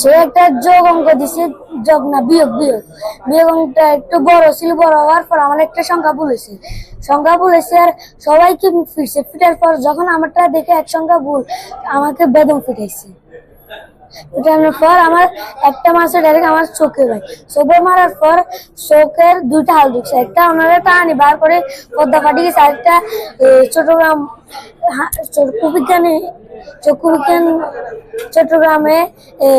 সে একটা যোগ অঙ্ক দিছে যোগ না বিয়োগ বিয়োগ। বিয়োগ অঙ্কটা একটু বড় ছিল, বড় হওয়ার পর আমার একটা সংখ্যা ভুল হয়েছে। সংখ্যা ভুল হয়েছে আর সবাইকে ফিরছে? ফিটার পর যখন আমারটা দেখে এক সংখ্যা ভুল, আমাকে বেদম ফিটাইছে ফিটানোর পর আমার একটা মাসে ডাইরেক্ট আমার চোখে ভাই। চোখে মারার পর চোখের দুইটা হাল ঢুকছে। একটা ওনারা টানি বার করে পদ্মা ফাটি গেছে, আরেকটা চট্টগ্রাম চক্ষু বিজ্ঞানী চক্ষু বিজ্ঞান চট্টগ্রামে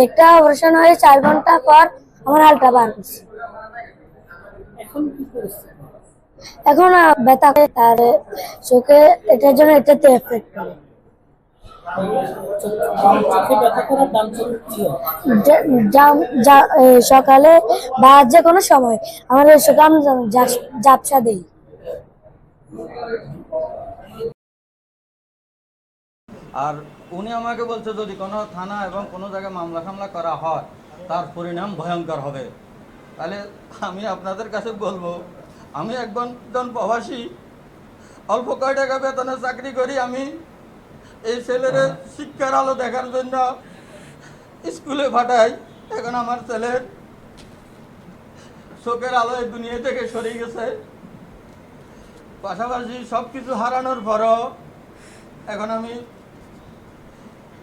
একটা অপারেশন হয়ে চার ঘণ্টা পর আমার হালটা বার করছে? এখন ব্যথা আর চোখে এটার জন্য এটাতে এফেক্ট করে। সকালে বা যে কোনো সময় আমাদের চোখে আমি জা- ঝাপসা দিই। আর উনি আমাকে বলছে যদি কোনো থানা এবং কোনো জায়গায় মামলা সামলা করা হয় তার পরিণাম ভয়ঙ্কর হবে। তাহলে আমি আপনাদের কাছে বলব আমি একজন একজন প্রবাসী অল্প কয় টাকা বেতনে চাকরি করি আমি এই ছেলের শিক্ষার আলো দেখার জন্য স্কুলে পাঠাই। এখন আমার ছেলের চোখের আলো এই দুনিয়া থেকে সরে গেছে। পাশাপাশি সব কিছু হারানোর পরও এখন আমি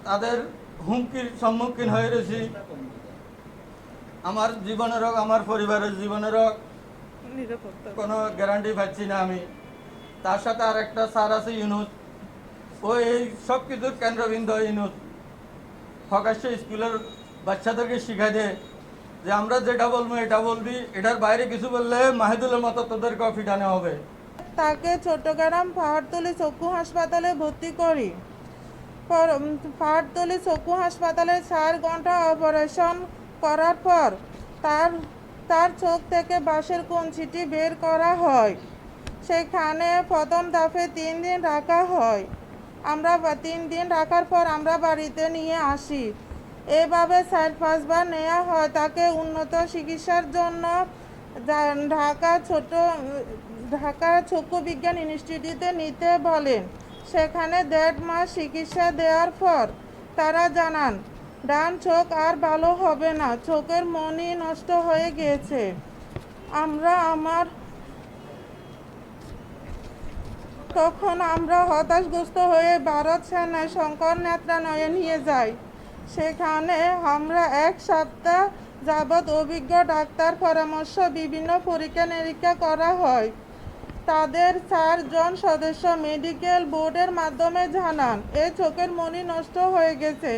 তাদের হুমকির সম্মুখীন হয়ে রয়েছি। আমার জীবনের হোক আমার পরিবারের জীবনের হোক কোনো গ্যারান্টি পাচ্ছি না আমি। তার সাথে আর একটা স্যার আছে ইউনুস। ও এই সব কিছুর কেন্দ্রবিন্দু ইউনুস। প্রকাশ্য স্কুলের বাচ্চাদেরকে শিখাই দেয় যে আমরা যেটা বলব এটা বলবি এটার বাইরে কিছু বললে মাহিদুলের মতো তোদেরকেও ফিটানো হবে। তাকে চট্টগ্রাম পাহাড়তলি চক্ষু হাসপাতালে ভর্তি করি। উম, চক্ষু হাসপাতালে চার ঘণ্টা অপারেশন করার পর তার তার চোখ থেকে বাঁশের কঞ্চিটি বের করা হয়। সেখানে প্রথম ধাপে তিন দিন রাখা হয়। আমরা তিন দিন রাখার পর আমরা বাড়িতে নিয়ে আসি। এভাবে চার পাঁচবার নেওয়া হয়। তাকে উন্নত চিকিৎসার জন্য ঢাকা ছোট ঢাকা চক্ষু বিজ্ঞান ইনস্টিটিউটে নিতে বলেন। সেখানে দেড় মাস চিকিৎসা দেওয়ার পর তারা জানান, ডান চোখ আর ভালো হবে না, চোখের মনি নষ্ট হয়ে গিয়েছে। আমরা আমার তখন আমরা হতাশগ্রস্ত হয়ে ভারত সেনায় শঙ্কর নেত্রালয়ে নিয়ে যাই। সেখানে আমরা এক সপ্তাহ যাবৎ অভিজ্ঞ ডাক্তার পরামর্শ বিভিন্ন পরীক্ষা নিরীক্ষা করা হয়। তাদের চারজন সদস্য মেডিকেল বোর্ডের মাধ্যমে জানান এ চোখের মনি নষ্ট হয়ে গেছে।